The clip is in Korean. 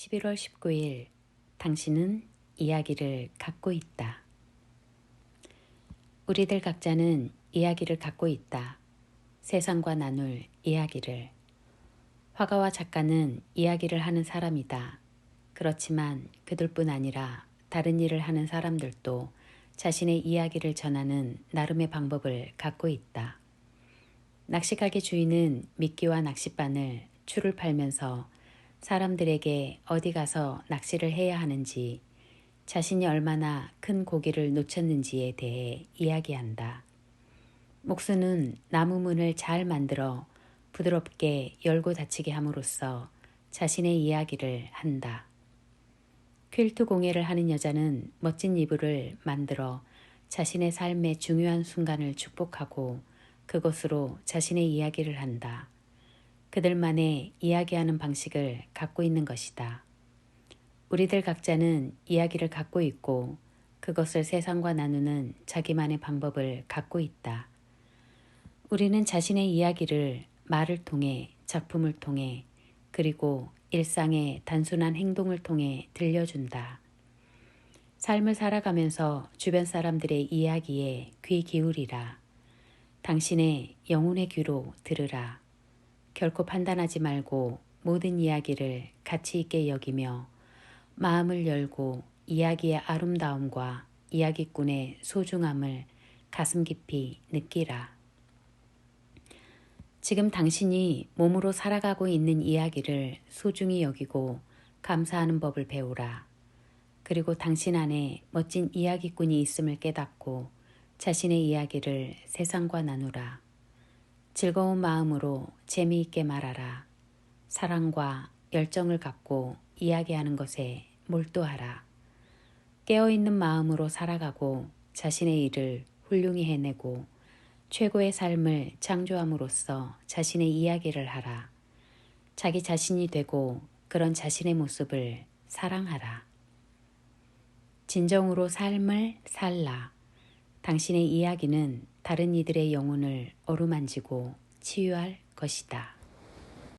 11월 19일 당신은 이야기를 갖고 있다. 우리들 각자는 이야기를 갖고 있다. 세상과 나눌 이야기를. 화가와 작가는 이야기를 하는 사람이다. 그렇지만 그들뿐 아니라 다른 일을 하는 사람들도 자신의 이야기를 전하는 나름의 방법을 갖고 있다. 낚시가게 주인은 미끼와 낚싯바늘, 줄을 팔면서 사람들에게 어디 가서 낚시를 해야 하는지, 자신이 얼마나 큰 고기를 놓쳤는지에 대해 이야기한다. 목수는 나무문을 잘 만들어 부드럽게 열고 닫히게 함으로써 자신의 이야기를 한다. 퀼트 공예를 하는 여자는 멋진 이불을 만들어 자신의 삶의 중요한 순간을 축복하고 그것으로 자신의 이야기를 한다. 그들만의 이야기하는 방식을 갖고 있는 것이다. 우리들 각자는 이야기를 갖고 있고 그것을 세상과 나누는 자기만의 방법을 갖고 있다. 우리는 자신의 이야기를 말을 통해, 작품을 통해, 그리고 일상의 단순한 행동을 통해 들려준다. 삶을 살아가면서 주변 사람들의 이야기에 귀 기울이라. 당신의 영혼의 귀로 들으라. 결코 판단하지 말고 모든 이야기를 가치 있게 여기며 마음을 열고 이야기의 아름다움과 이야기꾼의 소중함을 가슴 깊이 느끼라. 지금 당신이 몸으로 살아가고 있는 이야기를 소중히 여기고 감사하는 법을 배우라. 그리고 당신 안에 멋진 이야기꾼이 있음을 깨닫고 자신의 이야기를 세상과 나누라. 즐거운 마음으로 재미있게 말하라. 사랑과 열정을 갖고 이야기하는 것에 몰두하라. 깨어있는 마음으로 살아가고 자신의 일을 훌륭히 해내고 최고의 삶을 창조함으로써 자신의 이야기를 하라. 자기 자신이 되고 그런 자신의 모습을 사랑하라. 진정으로 삶을 살라. 당신의 이야기는 다른 이들의 영혼을 어루만지고 치유할 것이다.